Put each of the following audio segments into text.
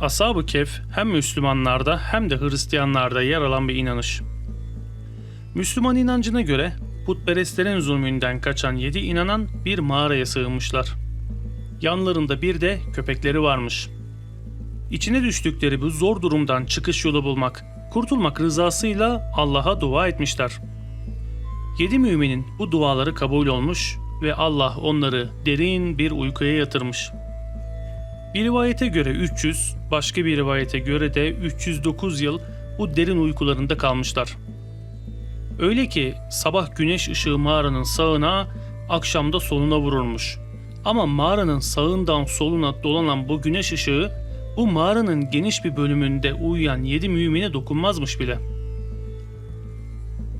Ashab-ı Kehf hem Müslümanlarda hem de Hristiyanlarda yer alan bir inanış. Müslüman inancına göre putperestlerin zulmünden kaçan yedi inanan bir mağaraya sığınmışlar. Yanlarında bir de köpekleri varmış. İçine düştükleri bu zor durumdan çıkış yolu bulmak, kurtulmak rızasıyla Allah'a dua etmişler. Yedi müminin bu duaları kabul olmuş ve Allah onları derin bir uykuya yatırmış. Bir rivayete göre 300, başka bir rivayete göre de 309 yıl bu derin uykularında kalmışlar. Öyle ki sabah güneş ışığı mağaranın sağına, akşamda soluna vurulmuş. Ama mağaranın sağından soluna dolanan bu güneş ışığı bu mağaranın geniş bir bölümünde uyuyan yedi mümine dokunmazmış bile.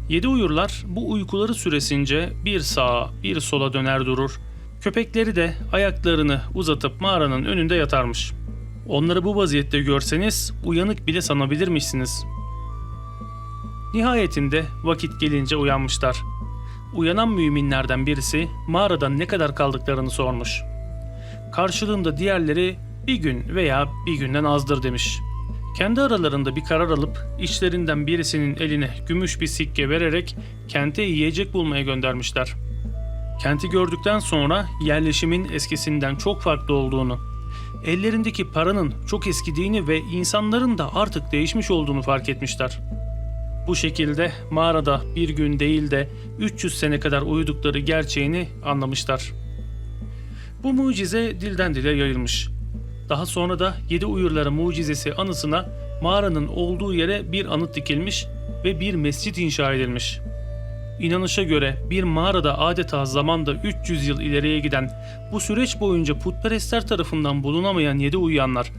Yedi uyurlar bu uykuları süresince bir sağa bir sola döner durur. Köpekleri de ayaklarını uzatıp mağaranın önünde yatarmış. Onları bu vaziyette görseniz uyanık bile sanabilirmişsiniz. Nihayetinde vakit gelince uyanmışlar. Uyanan müminlerden birisi mağarada ne kadar kaldıklarını sormuş. Karşılığında diğerleri bir gün veya bir günden azdır demiş. Kendi aralarında bir karar alıp içlerinden birisinin eline gümüş bir sikke vererek kente yiyecek bulmaya göndermişler. Kenti gördükten sonra yerleşimin eskisinden çok farklı olduğunu, ellerindeki paranın çok eskidiğini ve insanların da artık değişmiş olduğunu fark etmişler. Bu şekilde mağarada bir gün değil de 300 sene kadar uyudukları gerçeğini anlamışlar. Bu mucize dilden dile yayılmış. Daha sonra da yedi uyurlara mucizesi anısına mağaranın olduğu yere bir anıt dikilmiş ve bir mescit inşa edilmiş. İnanışa göre bir mağarada adeta zamanda 300 yıl ileriye giden bu süreç boyunca putperestler tarafından bulunamayan yedi uyuyanlar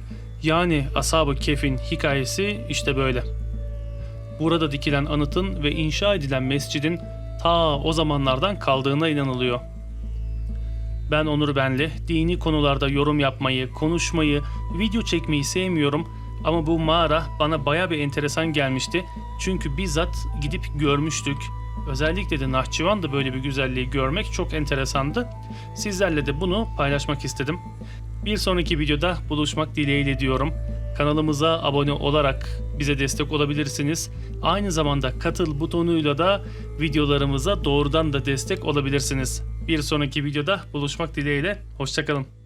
yani Ashab-ı Kef'in hikayesi işte böyle. Burada dikilen anıtın ve inşa edilen mescidin ta o zamanlardan kaldığına inanılıyor. Ben Onur Benli. Dini konularda yorum yapmayı, konuşmayı, video çekmeyi sevmiyorum. Ama bu mağara bana baya bir enteresan gelmişti. Çünkü bizzat gidip görmüştük. Özellikle de Nahçıvan'da böyle bir güzelliği görmek çok enteresandı. Sizlerle de bunu paylaşmak istedim. Bir sonraki videoda buluşmak dileğiyle diyorum. Kanalımıza abone olarak bize destek olabilirsiniz. Aynı zamanda katıl butonuyla da videolarımıza doğrudan da destek olabilirsiniz. Bir sonraki videoda buluşmak dileğiyle. Hoşçakalın.